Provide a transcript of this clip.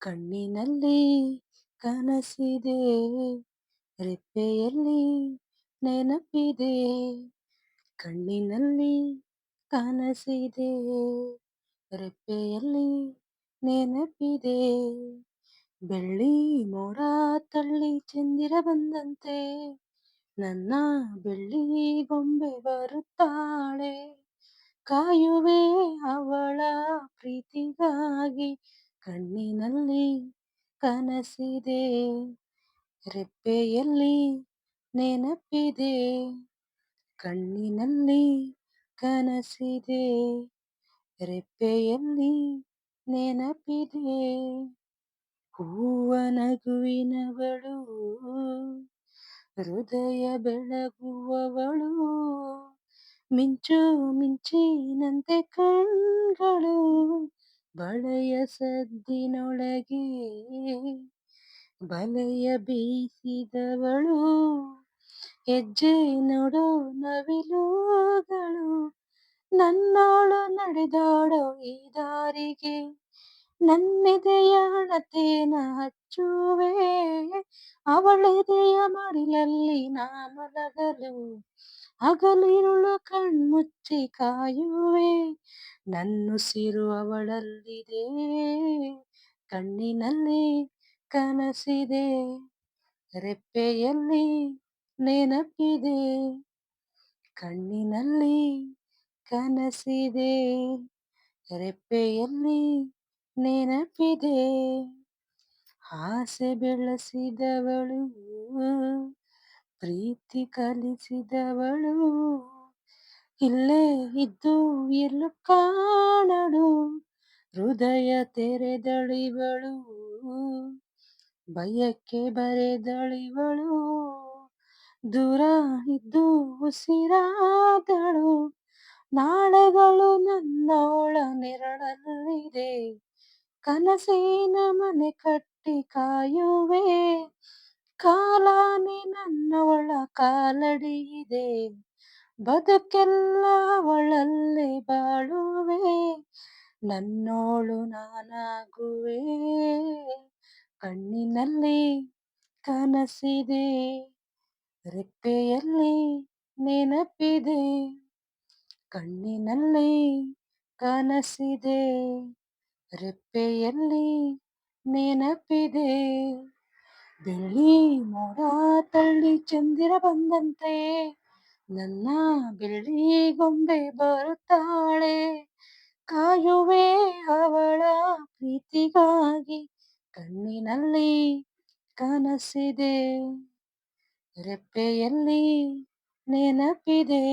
ಕಣ್ಣಿನಲ್ಲಿ ಕನಸಿದೆ, ರೆಪ್ಪೆಯಲ್ಲಿ ನೆನಪಿದೆ, ಕಣ್ಣಿನಲ್ಲಿ ಕನಸಿದೆ, ರೆಪ್ಪೆಯಲ್ಲಿ ನೆನಪಿದೆ. ಬೆಳ್ಳಿ ಮೋಡ ತಳ್ಳಿ ಚಂದಿರ ಬಂದಂತೆ ನನ್ನ ಬೆಳ್ಳಿ ಗೊಂಬೆ ಬರುತ್ತಾಳೆ. ಕಾಯುವೆ ಅವಳ ಪ್ರೀತಿಗಾಗಿ ಕಣ್ಣಿನಲ್ಲಿ ಕನಸಿದೆ, ರೆಪ್ಪೆಯಲ್ಲಿ ನೆನಪಿದೆ, ಕಣ್ಣಿನಲ್ಲಿ ಕನಸಿದೆ, ರೆಪ್ಪೆಯಲ್ಲಿ ನೆನಪಿದೆ. ಹೂವ ನಗುವಿನವಳು, ಹೃದಯ ಬೆಳಗುವವಳು, ಮಿಂಚು ಮಿಂಚಿನಂತೆ ಕಣ್ಗಳು ಬಳೆಯ ಸದ್ದಿನೊಳಗೆ ಬಲೆಯ ಬೀಸಿದವಳು ಹೆಜ್ಜೆ ನೋಡೋ ನವಿಲುಗಳು ನನ್ನೋಳು ನಡೆದಾಡೋ ಈ ದಾರಿಗೆ ನನ್ನೆದೆಯ ಹಣತೆನ ಹಚ್ಚುವೆ ಅವಳೆದೆಯ ಮಡಿಲಲ್ಲಿ ನಾ ಮಲಗಲು ಹಗಲಿರುಳು ಕಣ್ಮುಚ್ಚಿ ಕಾಯುವೆ, ನನ್ನುಸಿರು ಅವಳಲ್ಲಿದೆ, ಕಣ್ಣಿನಲ್ಲಿ ಕನಸಿದೆ, ರೆಪ್ಪೆಯಲ್ಲಿ ನೆನಪಿದೆ, ಕಣ್ಣಿನಲ್ಲಿ ಕನಸಿದೆ, ರೆಪ್ಪೆಯಲ್ಲಿ ನೆನಪಿದೆ. ಆಸೆ ಬೆಳೆಸಿದವಳು, ಪ್ರೀತಿ ಕಲಿಸಿದವಳು. ಇಲ್ಲೇ ಇದ್ದು ಎಲ್ಲು ಕಾಣಳು ಹೃದಯ ತೆರೆದಳಿವಳು. ಭಯಕ್ಕೆ ಬರೆದಳಿವಳು, ದೂರ ಇದ್ದು ಉಸಿರಾದಳು. ನಾಳೆಗಳು ನನ್ನೋಳ ನೆರಳಲ್ಲಿದೆ. ಕನಸಿನ ಮನೆ ಕಟ್ಟಿ ಕಾಯುವೆ. ಕಾಲಾನೆ ನನ್ನವಳ ಕಾಲಡಿಯಿದೆ. ಬದುಕೆಲ್ಲ ಅವಳಲ್ಲೇ ಬಾಳುವೆ. ನನ್ನೋಳು ನಾನಾಗುವೆ. ಕಣ್ಣಿನಲ್ಲಿ ಕನಸಿದೆ. ರೆಪ್ಪೆಯಲ್ಲಿ ನೆನಪಿದೆ. ಕಣ್ಣಿನಲ್ಲಿ ಕನಸಿದೆ, ರೆಪ್ಪೆಯಲ್ಲಿ ನೆನಪಿದೆ. ಬೆಳ್ಳಿ ಮೋಡ ತಳ್ಳಿ ಚಂದಿರ ಬಂದಂತೆ, ನನ್ನ ಬೆಳ್ಳಿ ಗೊಂಬೆ ಬರುತ್ತಾಳೆ. ಕಾಯುವೆ ಅವಳ ಪ್ರೀತಿಗಾಗಿ ಕಣ್ಣಿನಲ್ಲಿ ಕನಸಿದೆ, ರೆಪ್ಪೆಯಲ್ಲಿ ನೆನಪಿದೆ.